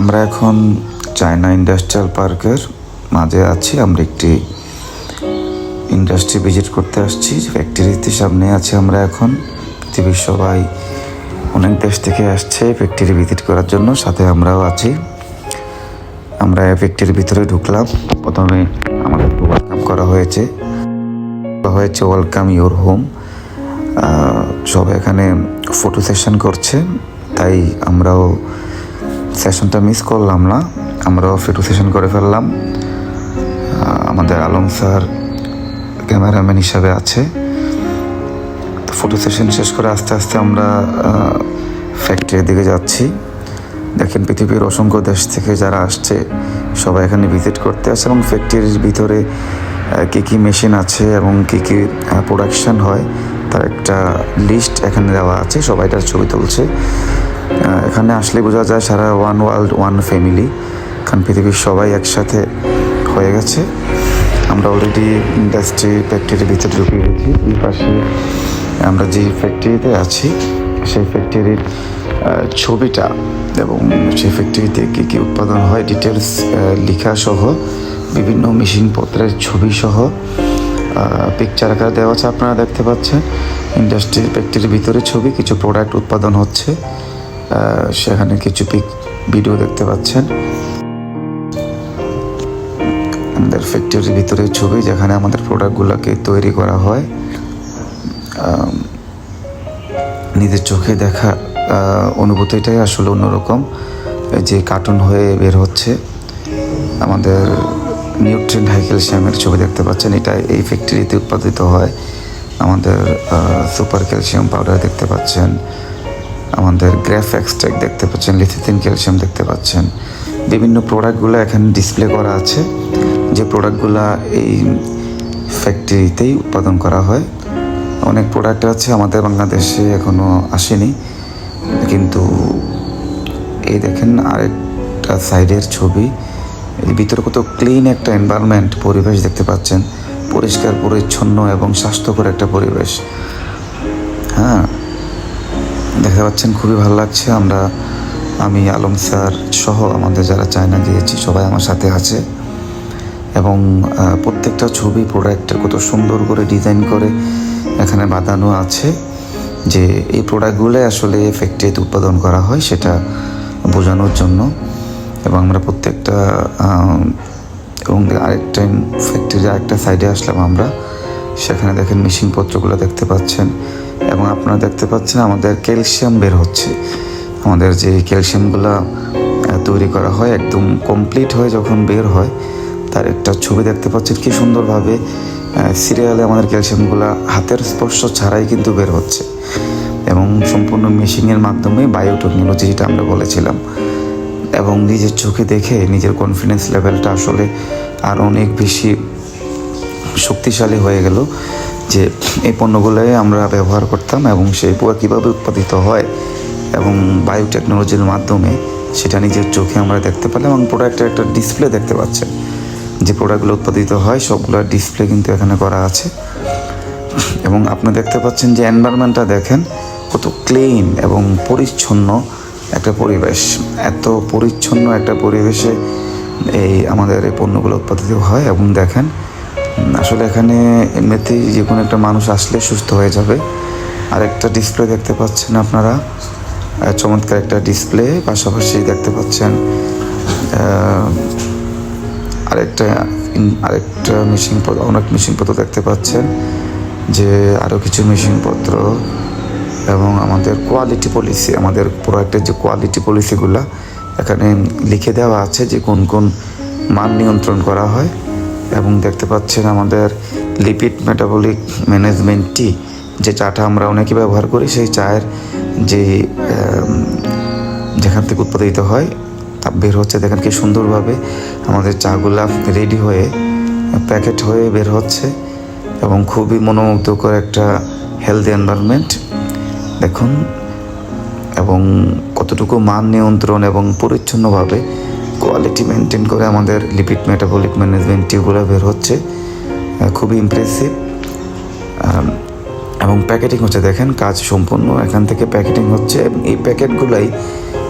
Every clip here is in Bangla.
আমরা এখন চায়না ইন্ডাস্ট্রিয়াল পার্কের মাঝে আছি। আমরা একটি ইন্ডাস্ট্রি ভিজিট করতে আসছি। ফ্যাক্টরিতে সামনে আছি আমরা এখন। পৃথিবীর সবাই অনেক দেশ থেকে আসছে ফ্যাক্টরি ভিজিট করার জন্য। সাথে আমরাও আছি। আমরা ফ্যাক্টরির ভিতরে ঢুকলাম। প্রথমে আমাদের ওয়েলকাম করা হয়েছে। হয়েছে, ওয়েলকাম ইউর হোম। সব এখানে ফটো সেশন করছে। তাই আমরাও সেশনটা মিস করলাম না। আমরাও ফটো সেশন করে ফেললাম। আমাদের আলম স্যার ক্যামেরাম্যান হিসাবে আছে। তো ফটো সেশন শেষ করে আস্তে আস্তে আমরা ফ্যাক্টরির দিকে যাচ্ছি। দেখেন পৃথিবীর অসংখ্য দেশ থেকে যারা আসছে, সবাই এখানে ভিজিট করতে আসে এবং ফ্যাক্টরির ভিতরে কী কী মেশিন আছে এবং কী কী প্রোডাকশান হয়, তার একটা লিস্ট এখানে দেওয়া আছে, সবাই তার ছবি তুলছে। এখানে আসলে বোঝা যায় সারা ওয়ান ওয়ার্ল্ড, ওয়ান ফ্যামিলি। কারণ পৃথিবীর সবাই একসাথে হয়ে গেছে। আমরা অলরেডি ইন্ডাস্ট্রি ফ্যাক্টরির ভিতরে ঢুকে গেছি। এই পাশে আমরা যে ফ্যাক্টরিতে আছি, সেই ফ্যাক্টরির ছবিটা এবং সেই ফ্যাক্টরিতে কী কী উৎপাদন হয় ডিটেলস লেখা সহ বিভিন্ন মেশিনপত্রের ছবি সহ পিকচার আকারে দেওয়া আছে। আপনারা দেখতে পাচ্ছেন ইন্ডাস্ট্রির ফ্যাক্টরির ভিতরে ছবি, কিছু প্রোডাক্ট উৎপাদন হচ্ছে। সেখানে কিছু পিক ভিডিও দেখতে পাচ্ছেন। আমাদের ফ্যাক্টরির ভিতরে ছবি যেখানে আমাদের প্রোডাক্টগুলোকে তৈরি করা হয়। নিজের চোখে দেখা অনুভূতিটাই আসলে অন্যরকম। যে কার্টুন হয়ে বের হচ্ছে, আমাদের নিউট্রেন হাই ক্যালসিয়ামের ছবি দেখতে পাচ্ছেন। এটা এই ফ্যাক্টরিতে উৎপাদিত হয়। আমাদের সুপার ক্যালসিয়াম পাউডার দেখতে পাচ্ছেন। আমাদের গ্রাফ এক্সট্রাক্ট দেখতে পাচ্ছেন লিথিথিন ক্যালসিয়াম দেখতে পাচ্ছেন। বিভিন্ন প্রোডাক্টগুলো এখানে ডিসপ্লে করা আছে। যে প্রোডাক্টগুলো এই ফ্যাক্টরিতেই উৎপাদন করা হয়। অনেক প্রোডাক্ট আছে আমাদের বাংলাদেশে এখনও আসেনি। কিন্তু এই দেখেন আরেকটা সাইডের ছবি। ভিতরে কত ক্লিন একটা এনভায়রনমেন্ট পরিবেশ দেখতে পাচ্ছেন। পরিষ্কার, পরিচ্ছন্ন এবং স্বাস্থ্যকর একটা পরিবেশ। হ্যাঁ দেখতে পাচ্ছেন, খুবই ভালো লাগছে। আমরা, আমি, আলম স্যার সহ আমাদের যারা চায়না গিয়েছি, সবাই আমার সাথে আছে। এবং প্রত্যেকটা ছবি প্রোডাক্ট কত সুন্দর করে ডিজাইন করে এখানে বাঁধানো আছে যে এই প্রোডাক্টগুলো আসলে ফ্যাক্টরিতে উৎপাদন করা হয় সেটা বোঝানোর জন্য। এবং আমরা প্রত্যেকটা এবং আরেকটা ফ্যাক্টরির আরেকটা সাইডে আসলাম আমরা। সেখানে দেখেন মেশিনপত্রগুলো দেখতে পাচ্ছেন। এবং আপনারা দেখতে পাচ্ছেন আমাদের ক্যালসিয়াম বের হচ্ছে। আমাদের যে ক্যালসিয়ামগুলো তৈরি করা হয়, একদম কমপ্লিট হয়ে যখন বের হয়, তার একটা ছবি দেখতে পাচ্ছেন কি সুন্দরভাবে সিরিয়ালে আমাদের ক্যালসিয়ামগুলো হাতের স্পর্শ ছাড়াই কিন্তু বের হচ্ছে। এবং সম্পূর্ণ মেশিনের মাধ্যমে বায়োটেকনোলজি যেটা আমরা বলেছিলাম। এবং নিজের চোখে দেখে নিজের কনফিডেন্স লেভেলটা আসলে আর অনেক বেশি শক্তিশালী হয়ে গেল। যে এই পণ্যগুলোই আমরা ব্যবহার করতাম এবং সেই পোয়া কীভাবে উৎপাদিত হয় এবং বায়োটেকনোলজির মাধ্যমে সেটা নিজের চোখে আমরা দেখতে পেলাম এবং প্রোডাক্টের একটা ডিসপ্লে দেখতে পাচ্ছেন। যে প্রোডাক্টগুলো উৎপাদিত হয় সবগুলোর ডিসপ্লে কিন্তু এখানে করা আছে। এবং আপনি দেখতে পাচ্ছেন যে এনভায়রনমেন্টটা দেখেন, কত ক্লিন এবং পরিচ্ছন্ন একটা পরিবেশ। এত পরিচ্ছন্ন একটা পরিবেশে এই আমাদের এই পণ্যগুলো উৎপাদিত হয় এবং দেখেন আসলে এখানে এমনিতেই যে কোনো একটা মানুষ আসলে সুস্থ হয়ে যাবে। আর একটা ডিসপ্লে দেখতে পাচ্ছেন আপনারা। চমৎকার একটা ডিসপ্লে পাশাপাশি দেখতে পাচ্ছেন আরেকটা আরেকটা মেশিন অনেক মেশিনপত্র দেখতে পাচ্ছেন, যে আরও কিছু মেশিনপত্র এবং আমাদের কোয়ালিটি পলিসি আমাদের প্রোডাক্টের যে কোয়ালিটি পলিসিগুলো এখানে লিখে দেওয়া আছে যে কোন কোন মান নিয়ন্ত্রণ করা হয়। এবং দেখতে পাচ্ছেন আমাদের লিপিড মেটাবলিক ম্যানেজমেন্ট টি যে চাটা আমরা অনেকে ব্যবহার করি, সেই চায়ের যে যেখান থেকে উৎপাদিত হয়, তা বের হচ্ছে, দেখেন কি সুন্দরভাবে আমাদের চাগুলা রেডি হয়ে প্যাকেট হয়ে বের হচ্ছে এবং খুবই মনোমুগ্ধকর একটা হেলদি এনভায়রনমেন্ট দেখুন, এবং কতটুকু মান নিয়ন্ত্রণ এবং পরিচ্ছন্নভাবে কোয়ালিটি মেনটেন করে আমাদের লিপিড মেটাবলিক ম্যানেজমেন্ট টিউবগুলো বের হচ্ছে খুবই ইমপ্রেসিভ এবং প্যাকেটিং হচ্ছে, দেখেন কাজ সম্পূর্ণ। এখান থেকে প্যাকেটিং হচ্ছে, এবং এই প্যাকেটগুলাই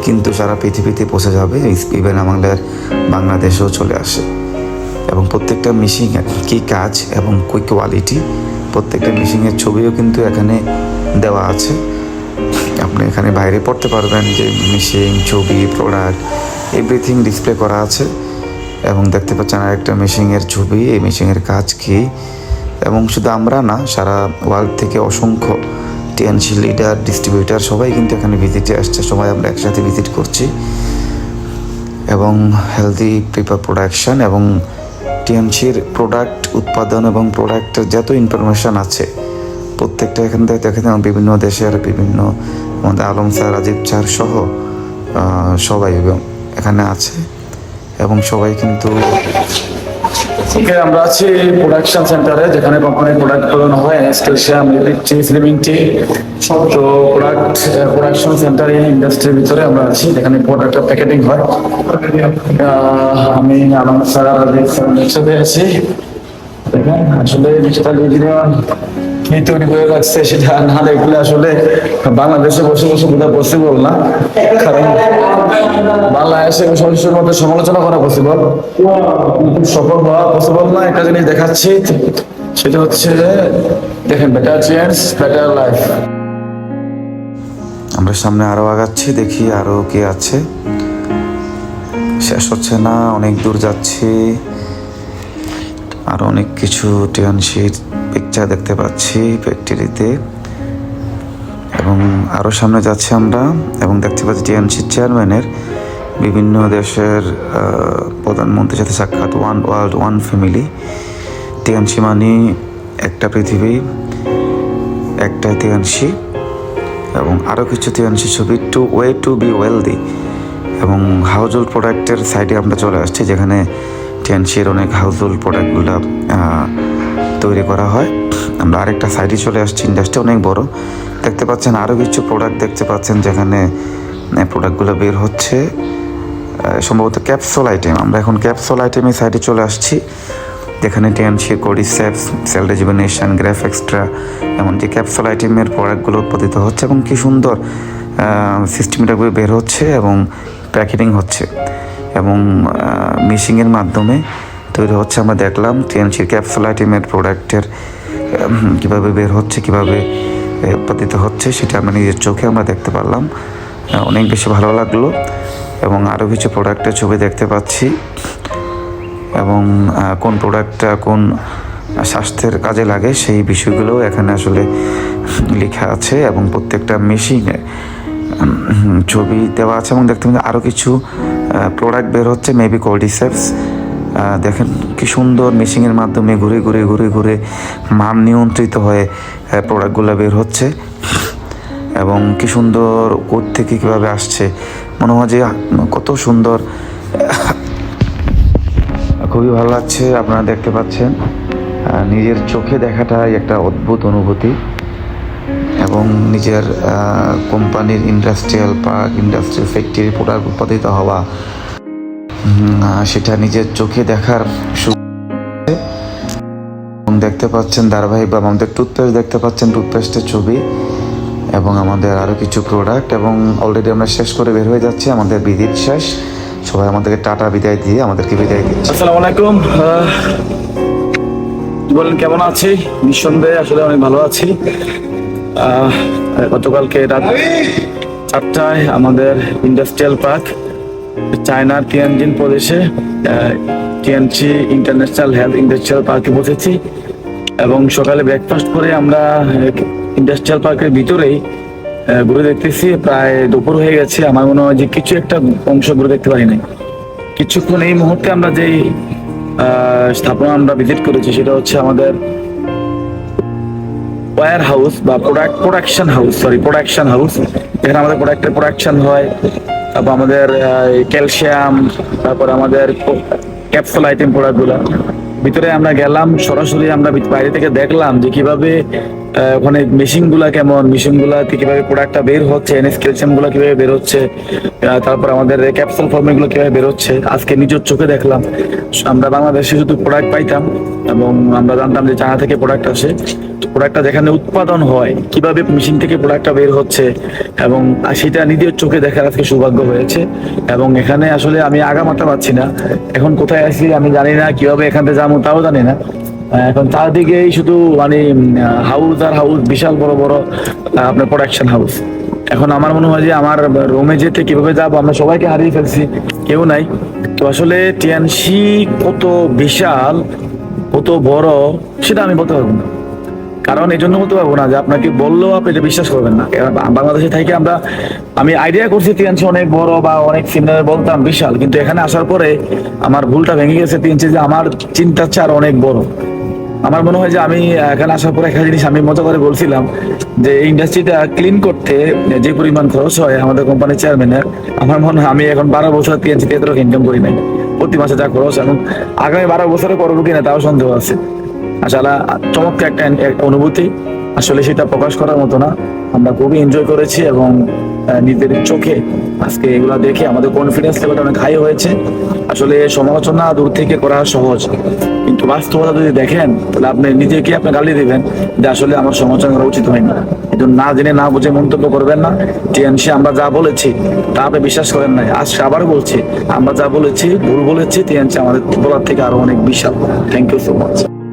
কিন্তু সারা পৃথিবীতে পৌঁছে যাবে ইভেন আমাদের বাংলাদেশেও চলে আসে। এবং প্রত্যেকটা মিশিংয়ের কী কাজ এবং কী কোয়ালিটি প্রত্যেকটা মিশিংয়ের ছবিও কিন্তু এখানে দেওয়া আছে। আপনি এখানে বাইরে পড়তে পারবেন, যে মিশিং ছবি প্রোডাক্ট এভরিথিং ডিসপ্লে করা আছে। এবং দেখতে পাচ্ছেন আরেকটা মেশিংয়ের ছবি, এই মেশিনের কাজ কী? এবং শুধু আমরা না, সারা ওয়ার্ল্ড থেকে অসংখ্য টিএনসি লিডার ডিস্ট্রিবিউটার সবাই কিন্তু এখানে ভিজিটে আসছে। সবাই আমরা একসাথে ভিজিট করছি। এবং হেলদি পেপার প্রোডাকশান এবং টিএমসির প্রোডাক্ট উৎপাদন এবং প্রোডাক্টের যত ইনফরমেশান আছে, প্রত্যেকটা এখান থেকে দেখেন, বিভিন্ন দেশের বিভিন্ন আমাদের আলম স্যার, রাজীব স্যার সহ সবাই এখানে আছে এবং সবাই কিন্তু আমরা আছি প্রোডাকশন সেন্টারে যেখানে কোম্পানির প্রোডাক্ট বানানো হয় এনএসকেলসিয়া মিলিটি ফিল্মিং টি তো প্রোডাক্ট প্রোডাকশন সেন্টারে ইন্ডাস্ট্রির ভিতরে আমরা আছি, যেখানে প্রোডাক্টটা প্যাকেটিং হয়। আমি আলম স্যার একসাথে আছি। দেখেন আসলে সেটা ইঞ্জিনিয়ার কি তৈরি সেটা না দেখলে আসলে বাংলাদেশে বসে বসে পসিবল না। কারণ বাংলাদেশে সদস্যের মধ্যে সমালোচনা করা পসিবল সফল হওয়া পসিবল না, একটা জিনিস দেখাচ্ছি। সেটা হচ্ছে, দেখেন বেটার চেঞ্জ বেটার লাইফ আমরা সামনে আরও আগাচ্ছি, দেখি আরও কি আছে। শেষ হচ্ছে না, অনেক দূর যাচ্ছি। আর অনেক কিছু টিয়ানশির পিকচার দেখতে পাচ্ছি ফ্যাক্টরিতে এবং আরও সামনে যাচ্ছি আমরা এবং দেখতে পাচ্ছি টিএনসির চেয়ারম্যানের বিভিন্ন দেশের প্রধানমন্ত্রীর সাথে সাক্ষাৎ one world one family TNC মানে একটা পৃথিবী, একটা টিএনসি এবং আরও কিছু তিয়াংশী ছবি two way to be wealthy এবং হাউজ হাউজহোল্ড প্রোডাক্টের সাইডে আমরা চলে আসছি যেখানে টিয়ানশির অনেক হাউজহোল্ড প্রোডাক্টগুলো তৈরি করা হয়। আমরা আরেকটা সাইডে চলে আসছি, ইন্ডাস্ট্রি অনেক বড়। দেখতে পাচ্ছেন আরও কিছু প্রোডাক্ট দেখতে পাচ্ছেন যেখানে প্রোডাক্টগুলো বের হচ্ছে। সম্ভবত ক্যাপসুল আইটেম। আমরা এখন ক্যাপসুল আইটেমের সাইডে চলে আসছি, যেখানে TNC cordyceps cell regeneration graph extra, এমনকি ক্যাপসুল আইটেমের প্রোডাক্টগুলো উৎপাদিত হচ্ছে এবং কি সুন্দর সিস্টেমটাগুলো বের হচ্ছে এবং প্যাকেটিং হচ্ছে। এবং মিশিংয়ের মাধ্যমে তৈরি হচ্ছে আমরা দেখলাম টিএনসির ক্যাপসুল আইটেমের প্রোডাক্টের কীভাবে বের হচ্ছে, কীভাবে উৎপাদিত হচ্ছে সেটা আমরা নিজের চোখে আমরা দেখতে পারলাম। অনেক বেশি ভালো লাগল এবং আরও কিছু প্রোডাক্টের ছবি দেখতে পাচ্ছি এবং কোন প্রোডাক্টটা কোন স্বাস্থ্যের কাজে লাগে সেই বিষয়গুলোও এখানে আসলে লেখা আছে এবং প্রত্যেকটা মেশিনে ছবি দেওয়া আছে এবং দেখতে পাচ্ছি আরও কিছু প্রোডাক্ট বের হচ্ছে মেবি কোল্ডিসেপস দেখেন কি সুন্দর মেশিনের মাধ্যমে ঘুরে ঘুরে ঘুরে ঘুরে মান নিয়ন্ত্রিত হয়ে প্রোডাক্টগুলো বের হচ্ছে। এবং কি সুন্দর কোথ থেকে কীভাবে আসছে, মনে হয় যে কত সুন্দর। খুবই ভালো লাগছে, আপনারা দেখতে পাচ্ছেন। নিজের চোখে দেখাটাই একটা অদ্ভুত অনুভূতি। এবং নিজের কোম্পানির industrial park industrial factory product উৎপাদিত হওয়া। সেটা নিজের চোখে দেখার দেখতে পাচ্ছেন ধারাবাহিক বা আমাদের টুথপেস্ট দেখতে পাচ্ছেন টুথপেস্টের ছবি। এবং আমাদের আরও কিছু প্রোডাক্ট এবং অলরেডি আমরা শেষ করে বের হয়ে যাচ্ছি। আমাদের বিদিত শেষ। সবাই আমাদেরকে টাটা বিদায় দিয়ে আমাদেরকে বিদায় দিচ্ছে। আসসালামু আলাইকুম। বলেন, কেমন আছি? নিঃসন্দেহে আসলে অনেক ভালো আছি। গতকালকে রাত চারটায় আমাদের ইন্ডাস্ট্রিয়াল পার্ক চায়নার তিয়ানজিন প্রদেশে টিএনসি ইন্টারন্যাশনাল হেলথ ইন্ডাস্ট্রিয়াল পার্কে বসেছি এবং সকালে ব্রেকফাস্ট করে আমরা ইন্ডাস্ট্রিয়াল পার্কের ভিতরেই ঘুরে দেখতেছি। প্রায় দুপুর হয়ে গেছে। আমার মনে হয় যে কিছু একটা অংশ ঘুরে দেখতে পারি নাই কিছুক্ষণ এই মুহূর্তে আমরা যেই স্থাপনা আমরা ভিজিট করেছি, সেটা হচ্ছে আমাদের ওয়্যার হাউস বা product production house sorry production house. এখানে আমাদের প্রোডাক্টের প্রোডাকশন হয়, তারপর আমাদের ক্যালসিয়াম, তারপর আমাদের ক্যাপসুল আইটেম প্রোডাক্টগুলো ভিতরে আমরা গেলাম, সরাসরি আমরা বাইরে থেকে দেখলাম যে কীভাবে ওখানে মেশিনগুলা কেমন? মেশিন গুলাতে কীভাবে প্রোডাক্টটা বের হচ্ছে? এনএসগুলা কীভাবে বের হচ্ছে? তারপর আমাদের ক্যাপসুল ফর্মেটগুলো কীভাবে বের হচ্ছে? আজকে নিজের চোখে দেখলাম। আমরা বাংলাদেশে শুধু প্রোডাক্ট পাইতাম এবং আমরা জানতাম যে চায়না থেকে প্রোডাক্ট আসে। প্রোডাক্টটা যেখানে উৎপাদন হয়, কীভাবে মেশিন থেকে প্রোডাক্টটা বের হচ্ছে এবং সেটা নিজের চোখে দেখার আজকে সৌভাগ্য হয়েছে। এবং এখানে আসলে আমি আগামাতা পাচ্ছি না। এখন কোথায় আছি আমি জানি না, কীভাবে এখান থেকে যাব তাও জানি না। এখন চারদিকেই শুধু মানে হাউস আর হাউস বিশাল বড় বড় আপনার প্রোডাকশন হাউস এখন আমার মনে হয় যে আমার রুমে যেতে কীভাবে যাব, আমরা সবাইকে হারিয়ে ফেলছি, কেউ নাই। তো আসলে টিএনসি কত বিশাল, কত বড়, সেটা আমি বলতে পারব না। কারণ এই জন্য বলতে পারব না যে আপনাকে বললেও আপনি এটা বিশ্বাস করবেন না। বাংলাদেশে থেকে আমরা, আমি আইডিয়া করছি টিএনসি অনেক বড় বা অনেক সিনিয়র বলতাম, বিশাল। কিন্তু এখানে আসার পরে আমার ভুলটা ভেঙে গেছে টিএনসি যে আমার চিন্তার চেয়ে অনেক বড়। আমার মনে হয় যে আমি এখানে আসার পরে একটা জিনিস আমি মজা করে বলছিলাম, যে ইন্ডাস্ট্রিটা ক্লিন করতে যে পরিমাণ খরচ হয় আমাদের কোম্পানির চেয়ারম্যানের আমার মনে হয় আমি এখন বারো বছর টিএনসি এত ইনকাম করি নাই। প্রতি মাসে যা খরচ এবং আগামী বারো বছরে করব কিনা তাও সন্দেহ আছে। আসলে চমৎকার একটা অনুভূতি। আসলে সেটা প্রকাশ করার মতো না। আমরা খুবই এনজয় করেছি এবং নিজের চোখে। আজকে এগুলা দেখে আমাদের কনফিডেন্স লেভেলটা অনেক হাই হয়েছে। আসলে সমালোচনা দূর থেকে করা সহজ। কিন্তু বাস্তবতা যদি দেখেন, তাহলে আপনি নিজেকে আপনি গালি দিবেন যে আসলে আমার সমালোচনা করা উচিত হয়নি। এই না জেনে না বুঝে মন্তব্য করবেন না। টিএনসি আমরা যা বলেছি, তা আপনি বিশ্বাস করেন নাই। আজ আবার বলছি, আমরা যা বলেছি, ভুল বলেছি, টিএনসি আমাদের বলার থেকে আরও অনেক বিশাল। Thank you so much